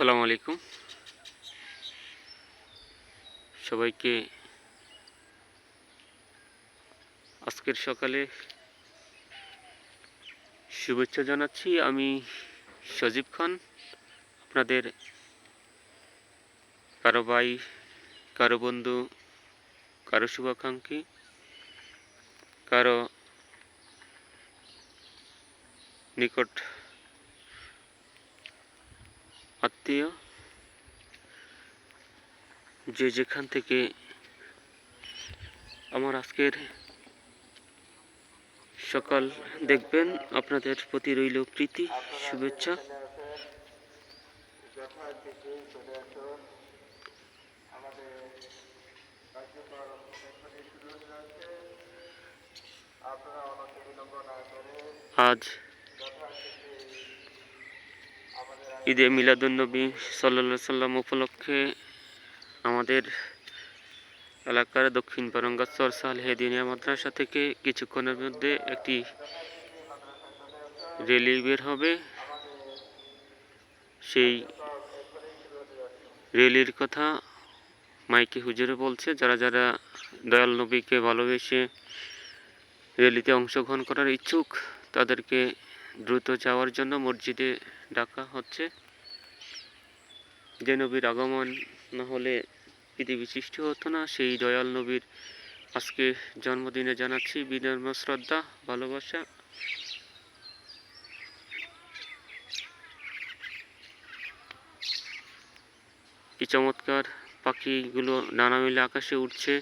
আসসালামু আলাইকুম। সবাইকে আজকের সকালে শুভেচ্ছা জানাচ্ছি। আমি সজীব খান, আপনাদের কারও ভাই, কারও বন্ধু, কারও শুভাকাঙ্ক্ষী, কারও নিকট আত্মীয় যে যেখান থেকে আমার আজকের সকাল দেখবেন আপনাদের প্রতি রইল প্রীতি শুভেচ্ছা। আজ ঈদে মিলাদুন্নবী সাল্লা সাল্লাম উপলক্ষে আমাদের এলাকার দক্ষিণ বারঙ্গাচর সালহেদিনিয়া মাদ্রাসা থেকে কিছুক্ষণের মধ্যে একটি রেলি বের হবে। সেই রেলির কথা মাইকে হুজুরে বলছে, যারা যারা দয়াল নবীকে ভালোবেসে রেলিতে অংশগ্রহণ করার ইচ্ছুক, তাদেরকে দ্রুত যাওয়ার জন্য মসজিদে ডাকা হচ্ছে। যে নবীর আগমন না হলে পৃথিবী সৃষ্টি হতো না সেই দয়াল নবীর আজকে জন্মদিনে জানাচ্ছি বিনম্র শ্রদ্ধা ভালোবাসা। কি চমৎকার পাখিগুলো নানা মিলে আকাশে উঠছে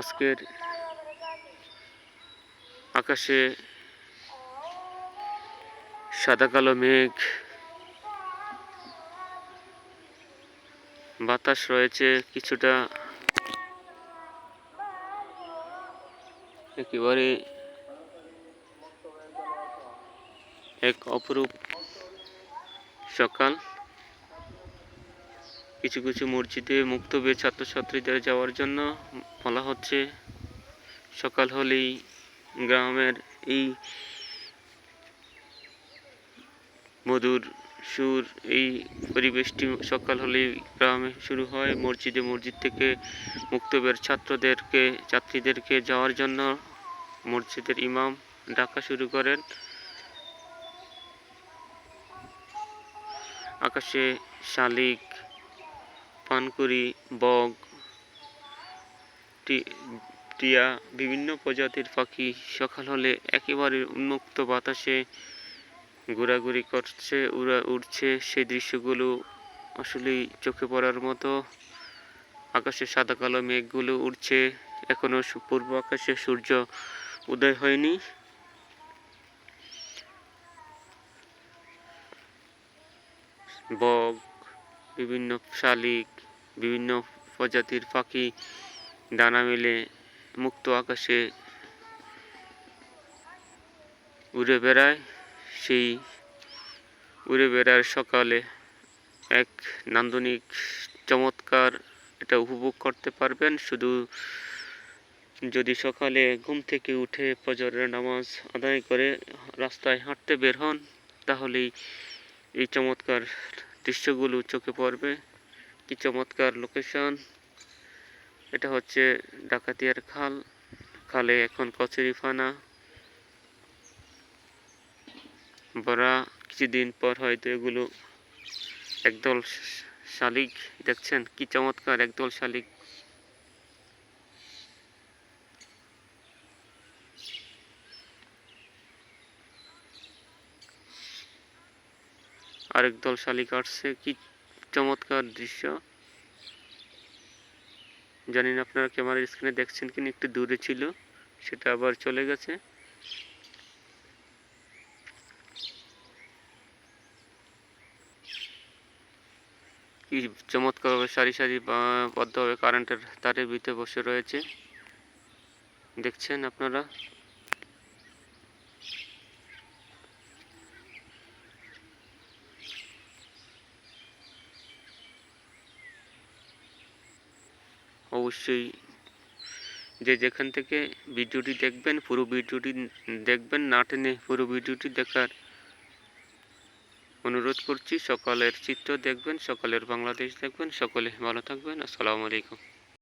আজকের আকাশে সাদা কালো মেঘ, বাতাস রয়েছে কিছুটা। একেবারে এক অপরূপ সকাল। কিছু কিছু মসজিদে মুক্তবে ছাত্রছাত্রীদের যাওয়ার জন্য বলা হচ্ছে, সকাল হলেই গ্রামের এই মধুর সুর, এই পরিবেশটি সকাল হলেই গ্রামে শুরু হয়। মসজিদে মসজিদ থেকে মুক্তবের ছাত্রদেরকে, ছাত্রীদেরকে যাওয়ার জন্য মসজিদের ইমাম ডাকা শুরু করেন। আকাশে শালিক, পানকুড়ি, বগ টিয়া বিভিন্ন প্রজাতির পাখি সকাল হলে একেবারে উন্মুক্ত বাতাসে ঘোরাঘুরি করছে, উড়া উড়ছে। সেই দৃশ্যগুলো আসলেই চোখে পড়ার মতো। আকাশে সাদা কালো মেঘগুলো উড়ছে। এখনও সু- পূর্ব আকাশে সূর্য উদয় হয়নি। বগ বিভিন্ন শালিক, বিভিন্ন প্রজাতির পাখি ডানা মেলে মুক্ত আকাশে উড়ে বেড়ায়। সেই উড়ে বেড়ার সকালে এক নান্দনিক চমৎকার এটা উপভোগ করতে পারবেন। শুধু যদি সকালে ঘুম থেকে উঠে ফজরের নামাজ আদায় করে রাস্তায় হাঁটতে বের হন, তাহলেই এই চমৎকার দৃশ্যগুলো চোখে পড়বে। কি চমৎকার লোকেশন এটা হচ্ছে ডাকাতিয়ার খাল। খালে এখন কচুরিফানা বড়া কিছুদিন পর হয়তো এগুলো একদল শালিক, দেখছেন? কি চমৎকার, একদল শালিক। আরেক দল শালিক আসছে। কি চমৎকার দৃশ্য। জানি না আপনারা ক্যামেরার স্ক্রিনে দেখছেন কিনা, একটু দূরে ছিল, সেটা আবার চলে গেছে। কি চমৎকারভাবে সারি সারি বদ্ধভাবে কারেন্টের তারের ভিতরে বসে রয়েছে। দেখছেন আপনারা? অবশ্যই যে যেখান থেকে ভিডিওটি দেখবেন, পুরো ভিডিওটি দেখবেন, না টেনে পুরো ভিডিওটি দেখার অনুরোধ করছি। সকালের চিত্র দেখবেন, সকালের বাংলাদেশ দেখবেন, সকলে ভালো থাকবেন। আসসালামু আলাইকুম।